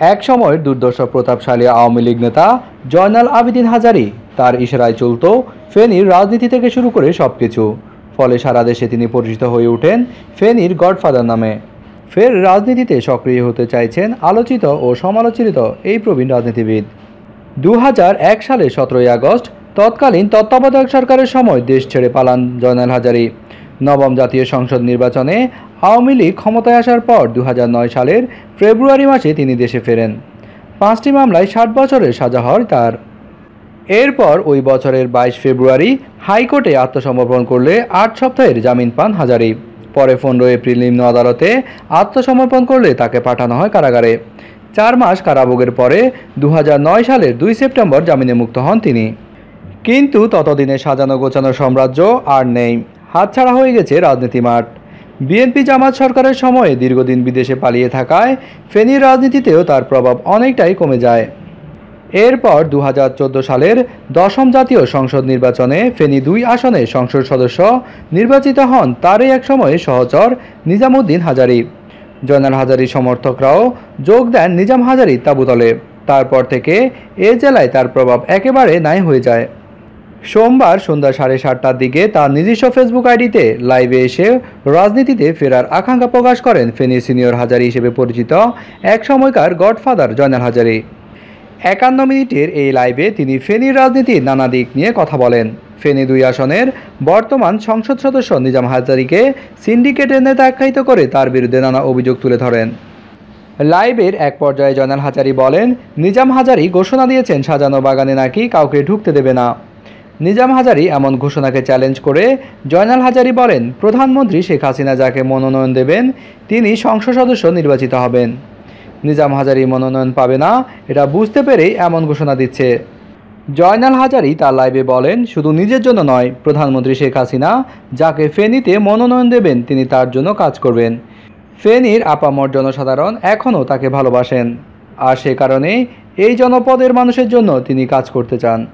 এক সময়ের দুর্দর্শ প্রতাপশালী আওয়ামী লীগ নেতা জয়নাল আবেদিন হাজারি। তার ইশারায় চলত ফেনীর রাজনীতি থেকে শুরু করে সব কিছু ফলে সারা দেশে তিনি পরিচিত হয়ে ওঠেন ফেনীর গডফাদার নামে। ফের রাজনীতিতে সক্রিয় হতে চাইছেন আলোচিত ও সমালোচিত এই প্রবীণ রাজনীতিবিদ। দু এক সালে সতেরোই আগস্ট তৎকালীন তত্ত্বাবধায়ক সরকারের সময় দেশ ছেড়ে পালান জয়নাল হাজারি। নবম জাতীয় সংসদ নির্বাচনে আওয়ামী লীগ ক্ষমতায় আসার পর দু হাজার নয় সালের ফেব্রুয়ারি মাসে তিনি দেশে ফেরেন। পাঁচটি মামলায় ষাট বছরের সাজা হয় তার। এরপর ওই বছরের বাইশ ফেব্রুয়ারি হাইকোর্টে আত্মসমর্পণ করলে আট সপ্তাহের জামিন পান হাজারি। পরে পনেরো এপ্রিল নিম্ন আদালতে আত্মসমর্পণ করলে তাকে পাঠানো হয় কারাগারে। চার মাস কারাভোগের পরে দু হাজার নয় সালের দুই সেপ্টেম্বর জামিনে মুক্ত হন তিনি। কিন্তু ততদিনে সাজানো গোছানো সাম্রাজ্য আর নেই। হাতছাড়া হয়ে গেছে রাজনীতি মাঠ বিএনপি জামাত সরকারের সময়ে দীর্ঘদিন বিদেশে পালিয়ে থাকায় ফেনীর রাজনীতিতেও তার প্রভাব অনেকটাই কমে যায়। এরপর দু হাজার চোদ্দ সালের দশম জাতীয় সংসদ নির্বাচনে ফেনী দুই আসনে সংসদ সদস্য নির্বাচিত হন তারই এক সময়ে সহচর নিজামুদ্দিন হাজারি। জয়নাল হাজারি সমর্থকরাও যোগ দেন নিজাম হাজারি তাবুতলে। তারপর থেকে এ জেলায় তার প্রভাব একেবারে নাই হয়ে যায়। সোমবার সন্ধ্যা সাড়ে সাতটার দিকে তার নিজস্ব ফেসবুক আইডিতে লাইভে এসে রাজনীতিতে ফেরার আকাঙ্ক্ষা প্রকাশ করেন ফেনীর সিনিয়র হাজারি হিসেবে পরিচিত এক সময়কার গডফাদার জয়নাল হাজারি। একান্ন মিনিটের এই লাইভে তিনি ফেনীর রাজনীতির নানা দিক নিয়ে কথা বলেন। ফেনী দুই আসনের বর্তমান সংসদ সদস্য নিজাম হাজারিকে সিন্ডিকেটের নেতা আখ্যায়িত করে তার বিরুদ্ধে নানা অভিযোগ তুলে ধরেন। লাইভের এক পর্যায়ে জয়নাল হাজারি বলেন, নিজাম হাজারি ঘোষণা দিয়েছেন সাজানো বাগানে নাকি কাউকে ঢুকতে দেবে না। নিজাম হাজারি এমন ঘোষণাকে চ্যালেঞ্জ করে জয়নাল হাজারি বলেন, প্রধানমন্ত্রী শেখ হাসিনা যাকে মনোনয়ন দেবেন, তিনি সংসদ সদস্য নির্বাচিত হবেন। নিজাম হাজারি মনোনয়ন পাবে না, এটা বুঝতে পেরেই এমন ঘোষণা দিচ্ছে। জয়নাল হাজারি তার লাইভে বলেন, শুধু নিজের জন্য নয়, প্রধানমন্ত্রী শেখ হাসিনা যাকে ফেনীতে মনোনয়ন দেবেন, তিনি তার জন্য কাজ করবেন। ফেনীর আপামর জনসাধারণ এখনও তাকে ভালোবাসেন। আর সে কারণে এই জনপদের মানুষের জন্য তিনি কাজ করতে চান।